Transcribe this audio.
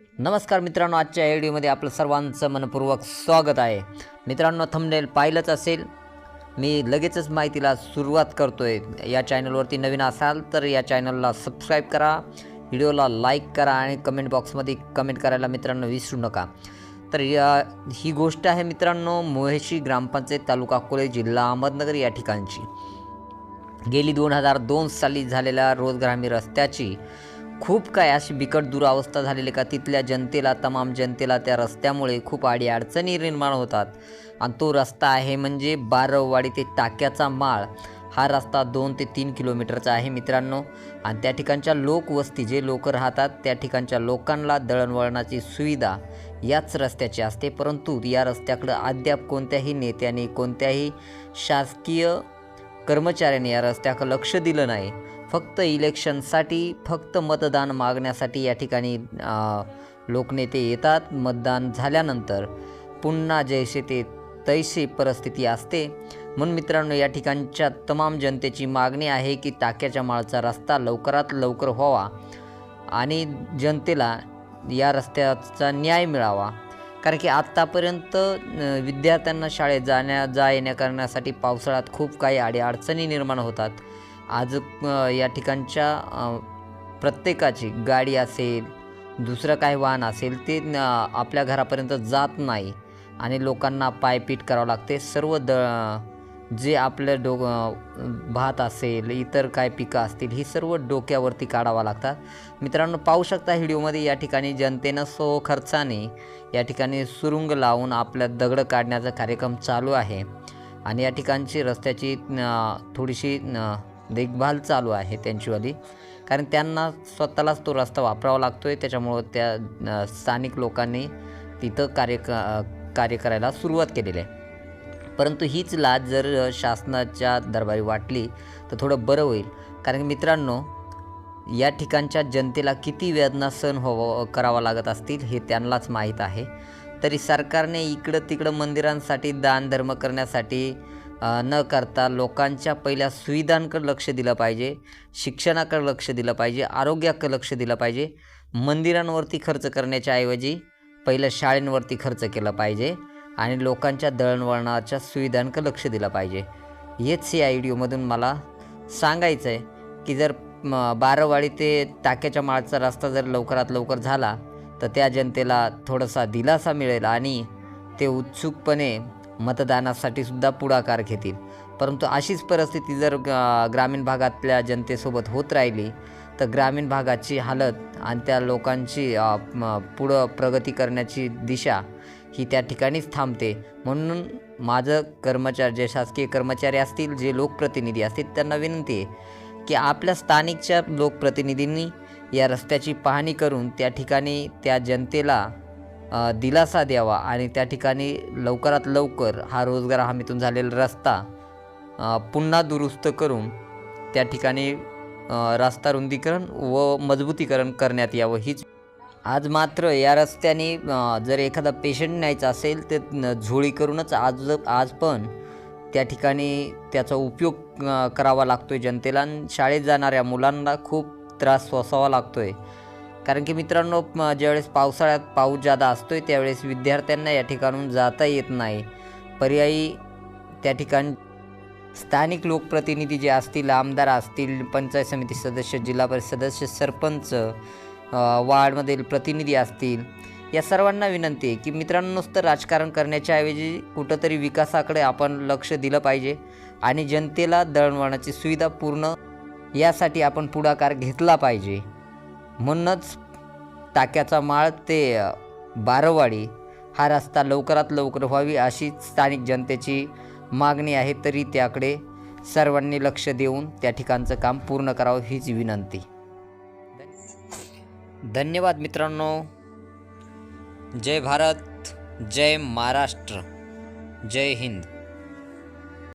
नमस्कार मित्रांनो आजच्या व्हिडिओमध्ये आपलं सर्वांचं मनपूर्वक स्वागत आहे. मित्रांनो थंबनेल पाहिलंच असेल. मी लगेचच माहितीला सुरुवात करतो आहे या चॅनलवरती नवीन असाल तर या चॅनलला सबस्क्राईब करा. व्हिडिओला लाईक करा आणि कमेंट बॉक्समध्ये कमेंट करायला मित्रांनो विसरू नका. तर या ही गोष्ट आहे मित्रांनो मोहेशी ग्रामपंचायत तालुका अकोले जिल्हा अहमदनगर या ठिकाणची. गेली दोन हजार दोन साली झालेल्या रोजगार हमी रस्त्याची खूप काय अशी बिकट दुरावस्था झालेली का तिथल्या जनतेला तमाम जनतेला त्या रस्त्यामुळे खूप आडी अडचणी निर्माण होतात. आणि तो रस्ता आहे म्हणजे बारववाडी ते टाक्याचा माळ. हा रस्ता दोन ते तीन किलोमीटरचा आहे मित्रांनो. आणि त्या ठिकाणच्या लोकवस्ती जे लोक राहतात त्या ठिकाणच्या लोकांना दळणवळणाची सुविधा याच रस्त्याची असते. परंतु या रस्त्याकडं अद्याप कोणत्याही नेत्याने कोणत्याही शासकीय कर्मचाऱ्याने या रस्त्याकडं लक्ष दिलं नाही. फक्त इलेक्शनसाठी फक्त मतदान मागण्यासाठी या ठिकाणी लोकनेते येतात. मतदान झाल्यानंतर पुन्हा जैसे ते तैशी परिस्थिती असते. म्हणून मित्रांनो या ठिकाणच्या तमाम जनतेची मागणी आहे की टाक्याच्या माळचा रस्ता लवकरात लवकर व्हावा आणि जनतेला या रस्त्याचा न्याय मिळावा. कारण की आत्तापर्यंत विद्यार्थ्यांना शाळेत जाण्या जा येण्या करण्यासाठी पावसाळ्यात खूप काही अडी अडचणी निर्माण होतात. आज या ठिकाणच्या प्रत्येकाची गाडी असेल दुसरं काही वाहन असेल ते आपल्या घरापर्यंत जात नाही. आणि लोकांना पायपीट करावं लागते. सर्व द जे आपलं डो भात असेल इतर काय पिकं असतील ही सर्व डोक्यावरती काढावा लागतात. मित्रांनो पाहू शकता व्हिडिओमध्ये या ठिकाणी जनतेनं सो खर्चाने या ठिकाणी सुरुंग लावून आपल्या दगड काढण्याचा कार्यक्रम चालू आहे. आणि या ठिकाणची रस्त्याची थोडीशी देखभाल चालू आहे त्यांचीवाली कारण त्यांना स्वतःलाच तो रस्ता वापरावा लागतो आहे त्याच्यामुळं त्या स्थानिक लोकांनी तिथं कार्य क- कार्य करायला सुरुवात केलेली आहे. परंतु हीच लाज जर शासनाच्या दरबारी वाटली तर थोडं बरं होईल. कारण मित्रांनो या ठिकाणच्या जनतेला किती वेदना सहन हो करावा लागत असतील हे त्यांनाच माहीत आहे. तरी सरकारने इकडं तिकडं मंदिरांसाठी दान धर्म करण्यासाठी न करता लोकांच्या पहिल्या सुविधांकडे लक्ष दिलं पाहिजे शिक्षणाकडे लक्ष दिलं पाहिजे आरोग्याकडे लक्ष दिलं पाहिजे. मंदिरांवरती खर्च करण्याच्या ऐवजी पहिलं शाळेंवरती खर्च केला पाहिजे आणि लोकांच्या दळणवळणाच्या सुविधांकडे लक्ष दिलं पाहिजे. हेच या व्हिडिओमधून मला सांगायचं आहे की जर म, बारावाडी ते टाक्याच्या माळचा रस्ता जर लवकरात लवकर झाला तर त्या जनतेला थोडासा दिलासा मिळेल आणि ते उत्सुकपणे मतदानासाठी सुद्धा पुढाकार घेतील. परंतु अशीच परिस्थिती जर ग्रामीण भागातल्या जनतेसोबत होत राहिली तर ग्रामीण भागाची हालत आणि त्या लोकांची पुढं प्रगती करण्याची दिशा ही त्या ठिकाणीच थांबते. म्हणून माझं कर्मचारी जे शासकीय कर्मचारी असतील जे लोकप्रतिनिधी असतील त्यांना विनंती आहे की आपल्या स्थानिकच्या लोकप्रतिनिधींनी या रस्त्याची पाहणी करून त्या ठिकाणी त्या जनतेला दिलासा द्यावा आणि त्या ठिकाणी लवकरात लवकर हा रोजगार हमीतून झालेला रस्ता पुन्हा दुरुस्त करून त्या ठिकाणी रस्ता रुंदीकरण व मजबूतीकरण करण्यात यावं. हीच आज मात्र या रस्त्याने जर एखादा पेशंट न्यायचा असेल तर झोळी करूनच आज आज पण त्या ठिकाणी त्याचा उपयोग करावा लागतो आहे जनतेला शाळेत जाणाऱ्या मुलांना खूप त्रास सोसावा लागतो आहे कारण की मित्रांनो ज्यावेळेस पावसाळ्यात पाऊस जादा असतो आहे त्यावेळेस विद्यार्थ्यांना या ठिकाणून जाता येत नाही. पर्यायी त्या ठिकाणी स्थानिक लोकप्रतिनिधी जे असतील आमदार असतील पंचायत समिती सदस्य जिल्हा परिषद सदस्य सरपंच वार्डमधील प्रतिनिधी असतील या सर्वांना विनंती आहे की मित्रांनो नुसतं राजकारण करण्याच्या ऐवजी कुठंतरी विकासाकडे आपण लक्ष दिलं पाहिजे आणि जनतेला दळणवळणाची सुविधा पूर्ण यासाठी आपण पुढाकार घेतला पाहिजे. म्हणूनच टाक्याचा माळ ते बारवाडी हा रस्ता लवकरात लवकर व्हावी अशी स्थानिक जनतेची मागणी आहे तरी त्याकडे सर्वांनी लक्ष देऊन त्या ठिकाणचं काम पूर्ण करावं हीच विनंती. धन्यवाद मित्रांनो. जय भारत जय महाराष्ट्र जय हिंद.